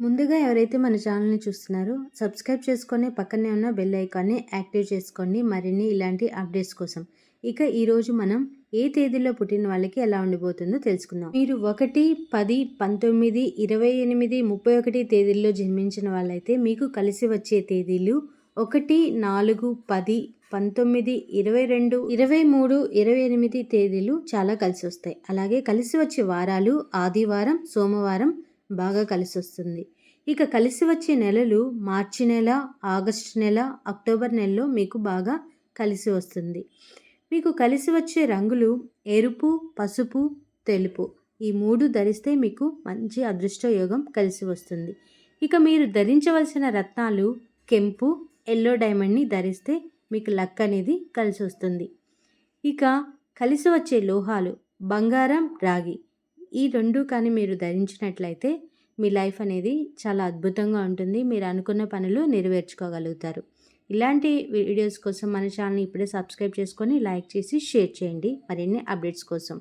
ముందుగా ఎవరైతే మన ఛానల్ని చూస్తున్నారో సబ్స్క్రైబ్ చేసుకొని పక్కనే ఉన్న బెల్ ఐకాన్ని యాక్టివ్ చేసుకోండి. మరిన్ని ఇలాంటి అప్డేట్స్ కోసం ఇక ఈరోజు మనం ఏ తేదీలో పుట్టిన వాళ్ళకి ఎలా ఉండిపోతుందో తెలుసుకుందాం. మీరు ఒకటి పది పంతొమ్మిది ఇరవై ఎనిమిది ముప్పై ఒకటి తేదీల్లో జన్మించిన వాళ్ళైతే మీకు కలిసి వచ్చే తేదీలు ఒకటి నాలుగు పది పంతొమ్మిది ఇరవై రెండు ఇరవై మూడు ఇరవై ఎనిమిది తేదీలు చాలా కలిసి వస్తాయి. అలాగే కలిసి వచ్చే వారాలు ఆదివారం సోమవారం బాగా కలిసి వస్తుంది ఇక కలిసి వచ్చే నెలలు మార్చి నెల ఆగస్టు నెల అక్టోబర్ నెలలో మీకు బాగా కలిసి వస్తుంది. మీకు కలిసి వచ్చే రంగులు ఎరుపు పసుపు తెలుపు. ఈ మూడు ధరిస్తే మీకు మంచి అదృష్ట యోగం కలిసి వస్తుంది. ఇక మీరు ధరించవలసిన రత్నాలు కెంపు ఎల్లో డైమండ్ని ధరిస్తే మీకు లక్ అనేది కలిసి వస్తుంది ఇక కలిసి వచ్చే లోహాలు బంగారం రాగి. ఈ రెండు కానీ మీరు ధరించినట్లయితే మీ లైఫ్ అనేది చాలా అద్భుతంగా ఉంటుంది. మీరు అనుకున్న పనులు నెరవేర్చుకోగలుగుతారు. ఇలాంటి వీడియోస్ కోసం మన ఛానల్ని ఇప్పుడే సబ్స్క్రైబ్ చేసుకొని లైక్ చేసి షేర్ చేయండి. మరిన్ని అప్డేట్స్ కోసం